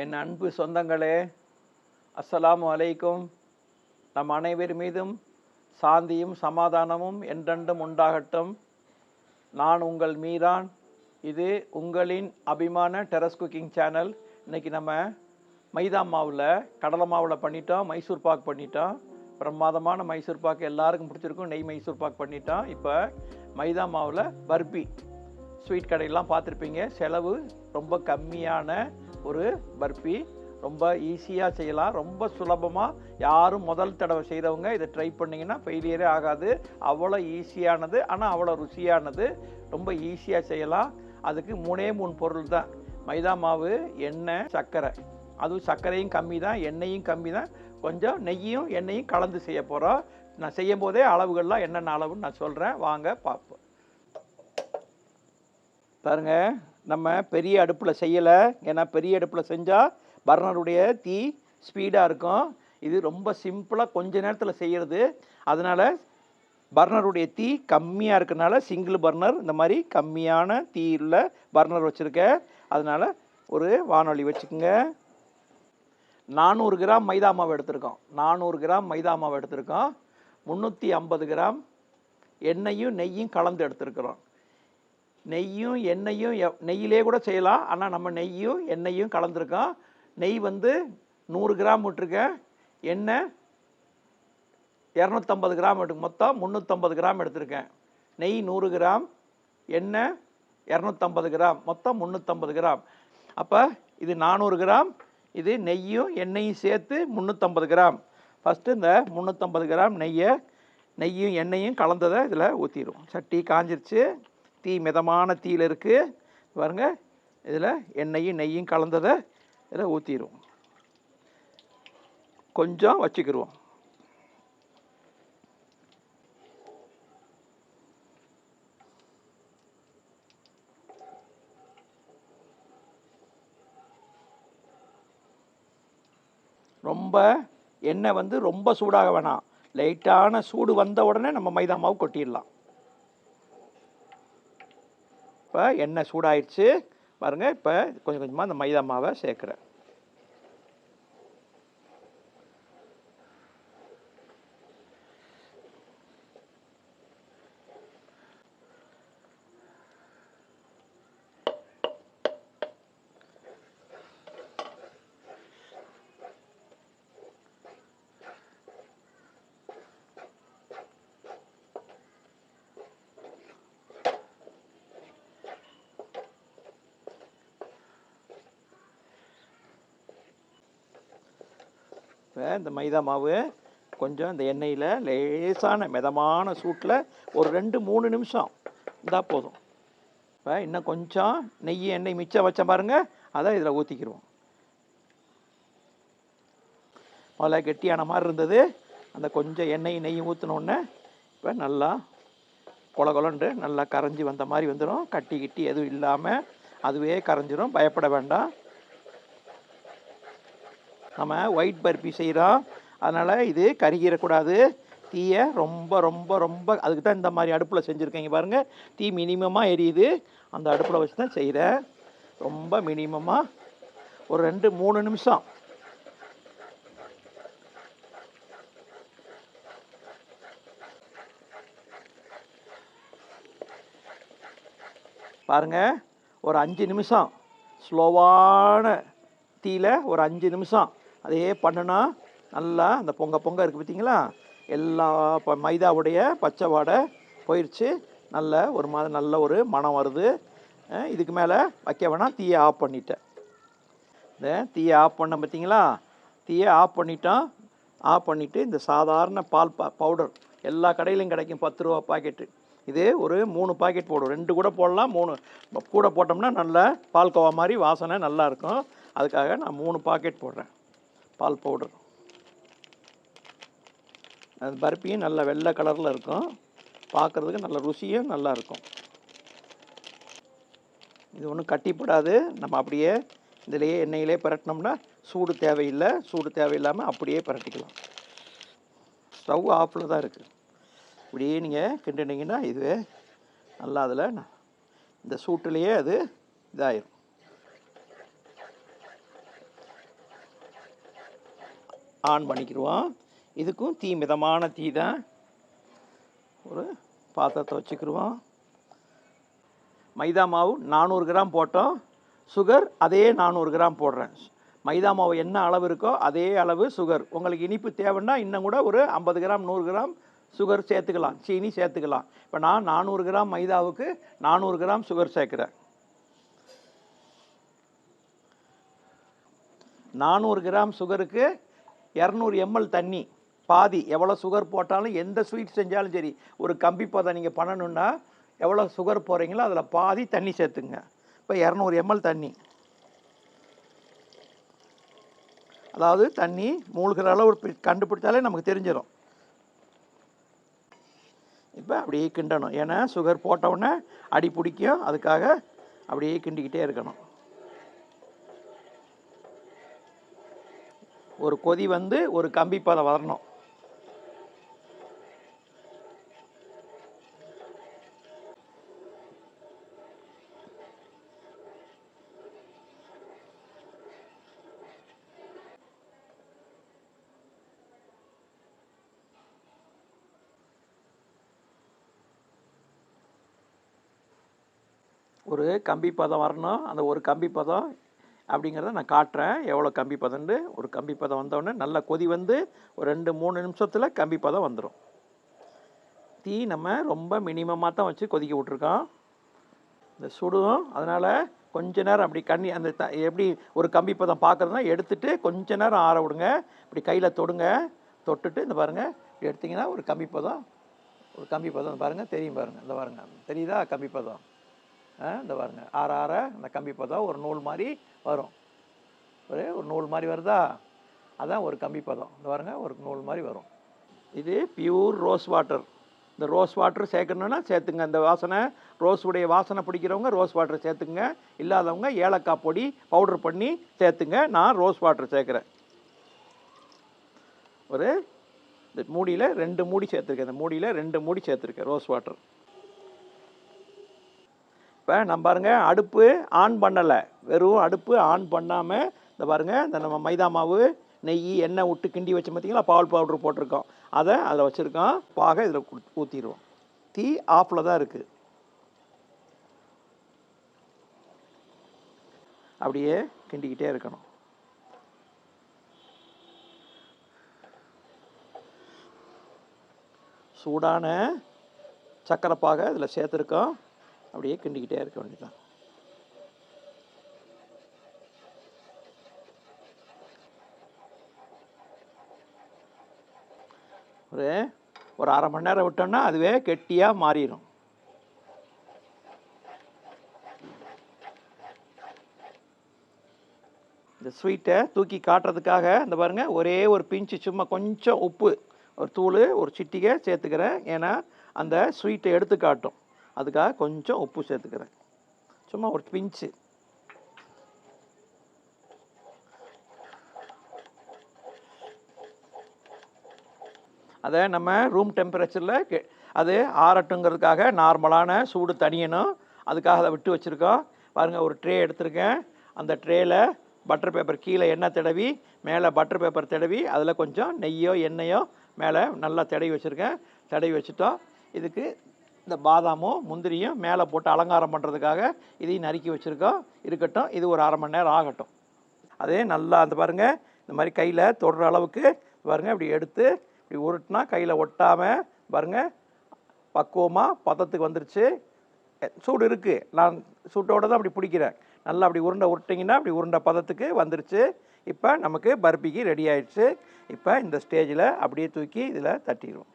என் அன்பு சொந்தங்களே அஸ்ஸலாமு அலைக்கும். நம் அனைவர் மீதும் சாந்தியும் சமாதானமும் என்றென்றும் உண்டாகட்டும். நான் உங்கள் மீரான். இது உங்களின் அபிமான டெரஸ் குக்கிங் சேனல். இன்னைக்கு நம்ம மைதா மாவில் கடலை மாவில் பண்ணிட்டோம் மைசூர் பாக் பண்ணிட்டோம். பிரமாதமான மைசூர் பாக் எல்லாருக்கும் பிடிச்சிருக்கும். நெய் மைசூர் பாக் பண்ணிட்டோம். இப்போ மைதா மாவில் பர்பி. ஸ்வீட் கடையெல்லாம் பார்த்துருப்பீங்க. செலவு ரொம்ப கம்மியான ஒரு பர்பி. ரொம்ப ஈஸியாக செய்யலாம். ரொம்ப சுலபமாக யாரும் முதல் தடவை செய்கிறவங்க இதை ட்ரை பண்ணிங்கன்னா ஃபெயிலியரே ஆகாது. அவ்வளோ ஈஸியானது. ஆனால் அவ்வளோ ருசியானது. ரொம்ப ஈஸியாக செய்யலாம். அதுக்கு மூணே மூணு பொருள் தான். மைதா மாவு எண்ணெய் சர்க்கரை. அதுவும் சர்க்கரையும் கம்மி தான் எண்ணெயும் கம்மி தான் கொஞ்சம் நெய்யும் எண்ணெயும் கலந்து செய்ய போகிறோம் நான் செய்யும் போதே அளவுகள்லாம் என்னென்ன அளவுன்னு நான் சொல்கிறேன் வாங்க பார்ப்போம். பாருங்கள் நம்ம பெரிய அடுப்பில் செய்யலை. ஏன்னா பெரிய அடுப்பில் செஞ்சால் பர்னருடைய தீ ஸ்பீடாக இருக்கும். இது ரொம்ப சிம்பிளாக கொஞ்ச நேரத்தில் செய்கிறது அதனால் பர்னருடைய தீ கம்மியாக இருக்கனால சிங்கிள் பர்னர் இந்த மாதிரி கம்மியான தீயுள்ள பர்னர் வச்சுருக்கேன் அதனால் ஒரு வானொலி வச்சுக்கோங்க. நானூறு கிராம் மைதா மாவு எடுத்திருக்கோம். நானூறு கிராம் மைதா மாவு எடுத்திருக்கோம். முந்நூற்றி ஐம்பது கிராம் எண்ணெயும் நெய்யும் கலந்து எடுத்துருக்குறோம். நெய்யும் எண்ணெயும் நெய்யிலே கூட செய்யலாம். ஆனால் நம்ம நெய்யும் எண்ணெயும் கலந்துருக்கோம். நெய் வந்து நூறு கிராம் விட்டுருக்கேன் எண்ணெய் இரநூத்தம்பது கிராம் எடுத்து மொத்தம் முந்நூற்றம்பது கிராம் எடுத்திருக்கேன். நெய் நூறு கிராம் எண்ணெய் இரநூத்தம்பது கிராம் மொத்தம் முந்நூற்றம்பது கிராம். அப்போ இது நானூறு கிராம் இது நெய்யும் எண்ணெயும் சேர்த்து முந்நூற்றம்பது கிராம். ஃபஸ்ட்டு இந்த முந்நூற்றம்பது கிராம் நெய்யை நெய்யும் எண்ணெயும் கலந்ததை இதில் ஊற்றிடுவோம் சட்டி காஞ்சிருச்சு. தீ மிதமான தீயில் இருக்குது பாருங்கள் இதில் எண்ணெயும் நெய்யும் கலந்ததை இதில் ஊற்றிடுவோம் கொஞ்சம் வச்சுக்கிடுவோம் ரொம்ப எண்ணெய் வந்து ரொம்ப சூடாக வேணாம். லைட்டான சூடு வந்த உடனே நம்ம மைதா மாவு கொட்டிடலாம். இப்போ எண்ணெய் சூடாயிடுச்சு. பாருங்கள் இப்போ கொஞ்சம் கொஞ்சமாக அந்த மைதா மாவை சேர்க்குறேன். இப்போ இந்த மைதா மாவு கொஞ்சம் இந்த எண்ணெயில் லேசான மிதமான சூட்டில் ஒரு ரெண்டு மூணு நிமிஷம். இருந்தால் போதும். இப்போ இன்னும் கொஞ்சம் நெய் எண்ணெய் மிச்சம் வச்ச பாருங்கள் அதை இதில் ஊற்றிக்கிடுவோம் முதல்ல கெட்டியான மாதிரி இருந்தது. அந்த கொஞ்சம் எண்ணெய் நெய் ஊற்றினோடனே இப்போ நல்லா கொல கொலண்டு நல்லா கரைஞ்சி வந்த மாதிரி வந்துடும் கட்டி கிட்டி எதுவும் இல்லாமல் அதுவே கரைஞ்சிரும். பயப்பட வேண்டாம். நம்ம ஒயிட் பர்பி செய்கிறோம் அதனால் இது கருகிடக்கூடாது. தீயை ரொம்ப ரொம்ப ரொம்ப அதுக்கு தான் இந்த மாதிரி அடுப்பில் செஞ்சுருக்கீங்க பாருங்கள் தீ மினிமமாக எரியுது. அந்த அடுப்பில் வச்சு தான் செய்கிறேன் ரொம்ப மினிமமாக ஒரு ரெண்டு மூணு நிமிஷம். பாருங்கள் ஒரு அஞ்சு நிமிஷம். ஸ்லோவான தீயில் ஒரு அஞ்சு நிமிஷம். அதே பண்ணுனா நல்லா அந்த பொங்க பொங்க இருக்குது பார்த்தீங்களா எல்லா இப்போ மைதாவுடைய பச்சை வாடை போயிடுச்சு நல்ல ஒரு மாதிரி நல்ல ஒரு மணம் வருது. இதுக்கு மேலே வைக்க வேணாம். தீயை ஆஃப் பண்ணிட்டேன். இந்த தீயை ஆஃப் பண்ண பார்த்தீங்களா தீயை ஆஃப் பண்ணிட்டோம். ஆஃப் பண்ணிவிட்டு இந்த சாதாரண பால் ப பவுடர் எல்லா கடையிலையும் கிடைக்கும் பத்து ரூபா பாக்கெட்டு. இது ஒரு மூணு பாக்கெட் போடும். ரெண்டு கூட போடலாம். மூணு கூட போட்டோம்னா நல்ல பால்கோவா மாதிரி வாசனை நல்லாயிருக்கும் அதுக்காக நான் மூணு பாக்கெட் போடுறேன். பால் பவுடர் அது பருப்பியும் நல்ல வெள்ளை கலரில் இருக்கும். பார்க்குறதுக்கு நல்ல ருசியும் நல்லா இருக்கும். இது ஒன்றும் கட்டிப்படாது நம்ம அப்படியே இதிலேயே எண்ணெயிலே பரட்டினோம்னா சூடு தேவையில்லை. சூடு தேவையில்லாமல் அப்படியே பிரட்டிக்கலாம். ஸ்டவ் ஆஃபில் தான் இருக்குது இப்படியே நீங்கள் கிண்டினீங்கன்னா இதுவே நல்லா அதில் இந்த சூட்டுலேயே அது இதாயிரும். ஆன் பண்ணிக்கிடுவோம் இதுக்கும் தீ மிதமான தீ தான். ஒரு பாத்திரத்தை வச்சுக்கிடுவோம் மைதா மாவு நானூறு கிராம் போட்டோம். சுகர் அதே நானூறு கிராம் போடுறேன். மைதா மாவு என்ன அளவு இருக்கோ அதே அளவு சுகர். உங்களுக்கு இனிப்பு தேவைன்னா இன்னும் கூட ஒரு ஐம்பது கிராம் நூறு கிராம் சுகர் சேர்த்துக்கலாம். சீனி சேர்த்துக்கலாம். இப்போ நான் நானூறு கிராம் மைதாவுக்கு நானூறு கிராம் சுகர் சேர்க்குறேன். நானூறு கிராம் சுகருக்கு இரநூறு எம்எல் தண்ணி பாதி எவ்வளோ சுகர் போட்டாலும் எந்த ஸ்வீட் செஞ்சாலும் சரி ஒரு கம்பி பதம் நீங்கள் பண்ணணுன்னா எவ்வளோ சுகர் போடுறீங்களோ அதில் பாதி தண்ணி சேர்த்துங்க. இப்போ இரநூறு எம்எல் தண்ணி. அதாவது தண்ணி மூழ்கிற அளவு பி- கண்டுபிடிச்சாலே நமக்கு தெரிஞ்சிடும் இப்போ அப்படியே கிண்டணும். ஏன்னா சுகர் போட்டவுடனே அடி பிடிக்கும். அதுக்காக அப்படியே கிண்டிக்கிட்டே இருக்கணும். ஒரு கொதி வந்து ஒரு கம்பி பதம் வரணும் ஒரு கம்பி பதம் வரணும். அந்த ஒரு கம்பி பதம் அப்படிங்கிறத நான் காட்டுறேன். எவ்வளோ கம்பி பதம்னு ஒரு கம்பி பதம் வந்தோடனே நல்ல கொதி வந்து ஒரு ரெண்டு மூணு நிமிஷத்தில் கம்பி பதம் வந்துடும் தீ நம்ம ரொம்ப மினிமமாக தான் வச்சு கொதிக்க விட்ருக்கோம் இந்த சுடும் அதனால் கொஞ்ச நேரம் அப்படி கண்ணி அந்த த எப்படி ஒரு கம்பி பதம் பார்க்குறதுனா எடுத்துட்டு கொஞ்ச நேரம் ஆற விடுங்க. இப்படி கையில் தொடுங்க. தொட்டுட்டு இந்த பாருங்கள் இப்படி எடுத்திங்கன்னா ஒரு கம்பி பதம் ஒரு கம்பி பதம் பாருங்கள் தெரியும் பாருங்கள் இந்த பாருங்க தெரியுதா கம்பி பதம்? இந்த பாருங்க. ஆற ஆற அந்த கம்பி பதம் ஒரு நூல் மாதிரி வரும். ஒரு ஒரு நூல் மாதிரி வருதா? அதான் ஒரு கம்பி பதம். இந்த பாருங்க ஒரு நூல் மாதிரி வரும். இது பியூர் ரோஸ் வாட்டர் இந்த ரோஸ் வாட்டர் சேர்க்கணுன்னா சேர்த்துங்க. இந்த வாசனை ரோஸ் உடைய வாசனை பிடிக்கிறவங்க ரோஸ் வாட்டர் சேர்த்துங்க இல்லாதவங்க ஏலக்காய் பொடி பவுடர் பண்ணி சேர்த்துங்க. நான் ரோஸ் வாட்டர் சேர்க்குறேன். ஒரு இந்த மூடியில் ரெண்டு மூடி சேர்த்துருக்கேன். இந்த மூடியில் ரெண்டு மூடி சேர்த்துருக்கேன் ரோஸ் வாட்டர் இப்போ நம்ம பாருங்கள் அடுப்பு ஆன் பண்ணலை. வெறும் அடுப்பு ஆன் பண்ணாமல் இந்த பாருங்க இந்த நம்ம மைதா மாவு நெய் எண்ணெய் விட்டு கிண்டி வச்சு பார்த்தீங்களா பால் பவுடர் போட்டிருக்கோம். அதை அதில் வச்சுருக்கோம். பாக இதில் ஊற்றிடுவோம் தீ ஆஃபில் தான் இருக்குது அப்படியே கிண்டிக்கிட்டே இருக்கணும். சூடான சக்கரை பாகை இதில் சேர்த்துருக்கோம். அப்படியே கிண்டிக்கிட்டே இருக்க வேண்டியதான் ஒரு ஒரு அரை மணி நேரம் விட்டோம்னா அதுவே கெட்டியாக மாறிடும் இந்த ஸ்வீட்டை தூக்கி காட்டுறதுக்காக இந்த பாருங்க ஒரே ஒரு பிஞ்சு சும்மா கொஞ்சம் உப்பு ஒரு தூள் ஒரு சிட்டிகை சேர்த்துக்கிறேன். ஏன்னா அந்த ஸ்வீட்டை எடுத்து காட்டும். அதுக்காக கொஞ்சம் உப்பு சேர்த்துக்கிறேன். சும்மா ஒரு பிஞ்சு. அதை நம்ம ரூம் டெம்பரேச்சரில் அது ஆறட்டுங்கிறதுக்காக நார்மலான சூடு தணியணும் அதுக்காக அதை விட்டு வச்சுருக்கோம். பாருங்கள் ஒரு ட்ரே எடுத்திருக்கேன். அந்த ட்ரேயில் பட்டர் பேப்பர் கீழே எண்ணெய் தடவி மேலே பட்டர் பேப்பர் தடவி அதில் கொஞ்சம் நெய்யோ எண்ணெயோ மேலே நல்லா தடவி வச்சுருக்கேன். தடவி வச்சுட்டோம். இதுக்கு இந்த பாதாமும் முந்திரியும் மேலே போட்டு அலங்காரம் பண்ணுறதுக்காக இதையும் நறுக்கி வச்சுருக்கோம். இருக்கட்டும் இது ஒரு அரை மணி நேரம் ஆகட்டும். அதே நல்லா அந்த பாருங்கள் இந்த மாதிரி கையில் தொடுற அளவுக்கு பாருங்கள் இப்படி எடுத்து இப்படி உருட்டினா கையில் ஒட்டாமல் பாருங்கள் பக்குவமாக பதத்துக்கு வந்துருச்சு. சூடு இருக்குது நான் சூட்டோடு தான் அப்படி பிடிக்கிறேன். நல்லா அப்படி உருண்டை உருட்டிங்கன்னா அப்படி உருண்டை பதத்துக்கு வந்துருச்சு. இப்போ நமக்கு பர்பிக்கு ரெடி ஆயிடுச்சு. இப்போ இந்த ஸ்டேஜில் அப்படியே தூக்கி இதில் தட்டிடுவோம்.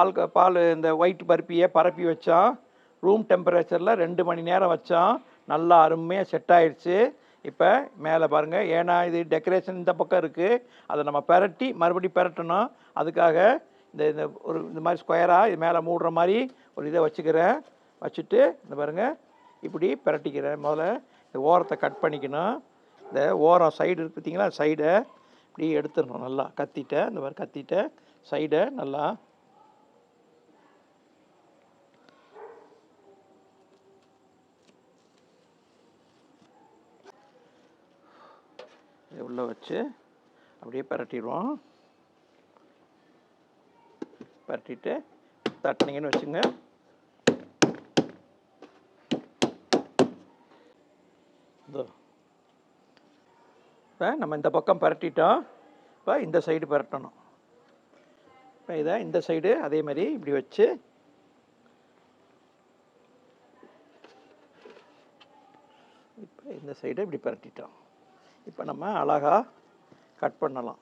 பால் க- பால் இந்த ஒயிட் பருப்பியை பரப்பி வச்சோம் ரூம் டெம்பரேச்சரில் ரெண்டு மணி நேரம் வச்சான். நல்லா அருமையாக செட் ஆயிடுச்சு. இப்போ மேலே பாருங்கள் ஏன்னா இது டெக்கரேஷன் இந்த பக்கம் இருக்குது அதை நம்ம பெரட்டி மறுபடியும் பெரட்டணும். அதுக்காக இந்த இந்த ஒரு இந்த மாதிரி ஸ்கொயராக இது மேலே மூடுற மாதிரி ஒரு இதை வச்சுக்கிறேன். வச்சுட்டு இந்த பாருங்கள் இப்படி பெரட்டிக்கிறேன். முதல்ல இந்த ஓரத்தை கட் பண்ணிக்கணும். இந்த ஓரம் சைடு இருக்கு பார்த்தீங்களா? சைடை இப்படி எடுத்துடணும் நல்லா. கத்திட்ட இந்த மாதிரி கத்திட்ட சைடை நல்லா உள்ளே வச்சு அப்படியே பரட்டிடுவோம். பரட்டிட்டு தட்டினீங்கன்னு வச்சுங்க. இதோ. இப்போ நம்ம இந்த பக்கம் பரட்டிட்டோம். இப்போ இந்த சைடு பரட்டணும். இப்போ இதை இந்த சைடு அதே மாதிரி இப்படி வச்சு. இப்போ இந்த சைடு இப்படி பரட்டிட்டோம். இப்போ நம்ம அழகாக கட் பண்ணலாம்.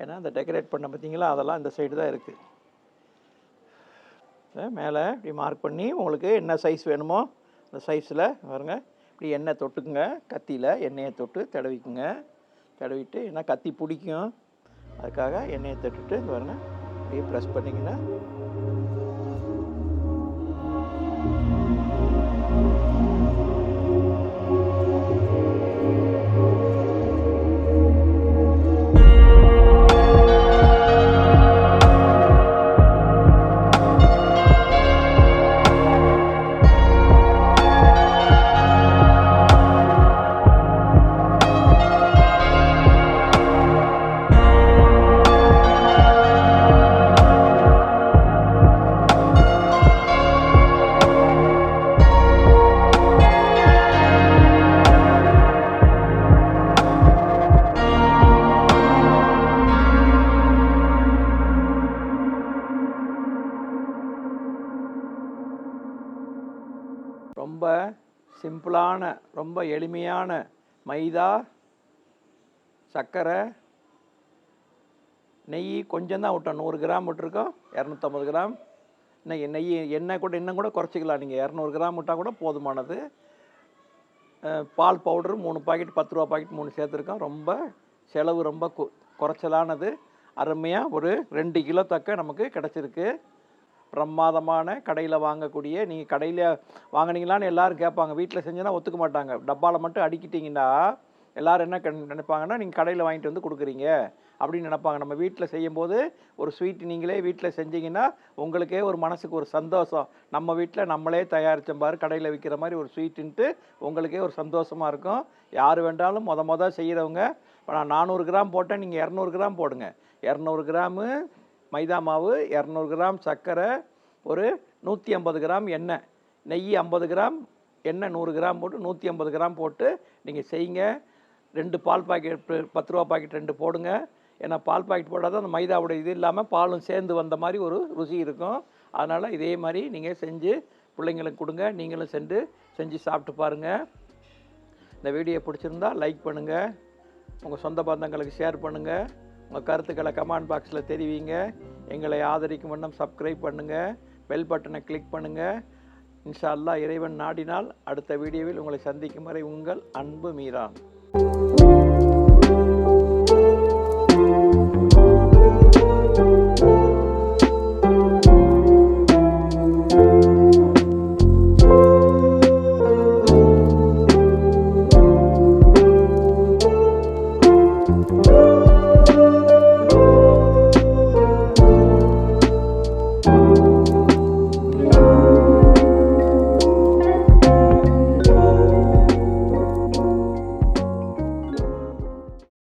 ஏன்னா இந்த டெக்கரேட் பண்ண பார்த்தீங்களா? அதெல்லாம் இந்த சைடு தான் இருக்குது மேலே இப்படி மார்க் பண்ணி உங்களுக்கு என்ன சைஸ் வேணுமோ அந்த சைஸில் பாருங்க. இப்படி எண்ணெய் தொட்டுக்குங்க. கத்தியில் எண்ணெயை தொட்டு தடவிக்குங்க. தடவிட்டு ஏன்னா கத்தி பிடிக்கும். அதுக்காக எண்ணெயை தொட்டுட்டு பாருங்கள் பாருங்க. அப்படியே ப்ரெஸ் பண்ணிங்கன்னா சிம்பிளான ரொம்ப எளிமையான மைதா சர்க்கரை நெய் கொஞ்சம் தான் விட்டோம் நூறு கிராம் விட்டுருக்கோம் இரநூத்தம்பது கிராம். இன்னைக்கு நெய் எண்ணெய் கூட இன்னும் கூட குறைச்சிக்கலாம் நீங்கள் இரநூறு கிராம் விட்டால் கூட போதுமானது. பால் பவுடரு மூணு பாக்கெட் பத்து ரூபா பாக்கெட் மூணு சேர்த்துருக்கோம். ரொம்ப செலவு ரொம்ப கு குறைச்சலானது. அருமையாக ஒரு ரெண்டு கிலோ தக்க நமக்கு கிடச்சிருக்கு. பிரமாதமான கடையில் வாங்கக்கூடிய நீங்கள் கடையில் வாங்கினீங்களான்னு எல்லோரும் கேட்பாங்க. வீட்டில் செஞ்சேன்னா ஒத்துக்க மாட்டாங்க. டப்பாவில் மட்டும் அடிக்கிட்டிங்கன்னா எல்லாரும் என்ன நினைப்பாங்கன்னா நீங்கள் கடையில் வாங்கிட்டு வந்து கொடுக்குறீங்க. அப்படின்னு நினைப்பாங்க. நம்ம வீட்டில் செய்யும்போது ஒரு ஸ்வீட் நீங்களே வீட்டில் செஞ்சீங்கன்னா உங்களுக்கே ஒரு மனசுக்கு ஒரு சந்தோஷம். நம்ம வீட்டில் நம்மளே தயாரித்த மாதிரி கடையில் விற்கிற மாதிரி ஒரு ஸ்வீட்டுன்ட்டு உங்களுக்கே ஒரு சந்தோஷமாக இருக்கும். யார் வேண்டாலும் மொத மொதல் செய்கிறவங்க இப்போ நான் நானூறு கிராம் போட்டேன் நீங்கள் இரநூறு கிராம் போடுங்க. இரநூறு கிராமு மைதா மாவு இரநூறு கிராம் சர்க்கரை ஒரு நூற்றி ஐம்பது கிராம் எண்ணெய். நெய் ஐம்பது கிராம் எண்ணெய் நூறு கிராம் போட்டு நூற்றி ஐம்பது கிராம் போட்டு நீங்கள் செய்யுங்க. ரெண்டு பால் பாக்கெட் பத்து ரூபா பாக்கெட் ரெண்டு போடுங்க. ஏன்னா பால் பாக்கெட் போட்டால் தான் அந்த மைதாவோட இது இல்லாமல் பாலும் சேர்ந்து வந்த மாதிரி ஒரு ருசி இருக்கும். அதனால் இதே மாதிரி நீங்கள் செஞ்சு பிள்ளைங்களுக்கு கொடுங்க. நீங்களும் சென்று செஞ்சு சாப்பிட்டு பாருங்கள் இந்த வீடியோ பிடிச்சிருந்தா லைக் பண்ணுங்கள் உங்கள் சொந்த பந்தங்களுக்கு ஷேர் பண்ணுங்கள் உங்கள் கருத்துக்களை கமெண்ட் பாக்ஸில் தெரிவிங்க. எங்களை ஆதரிக்கும் வண்ணம் சப்ஸ்கிரைப் பண்ணுங்கள் பெல் பட்டனை கிளிக் பண்ணுங்கள் இன்ஷா அல்லாஹ் இறைவன் நாடினால் அடுத்த வீடியோவில் உங்களை சந்திக்கும் வரை உங்கள் அன்பு மீரான்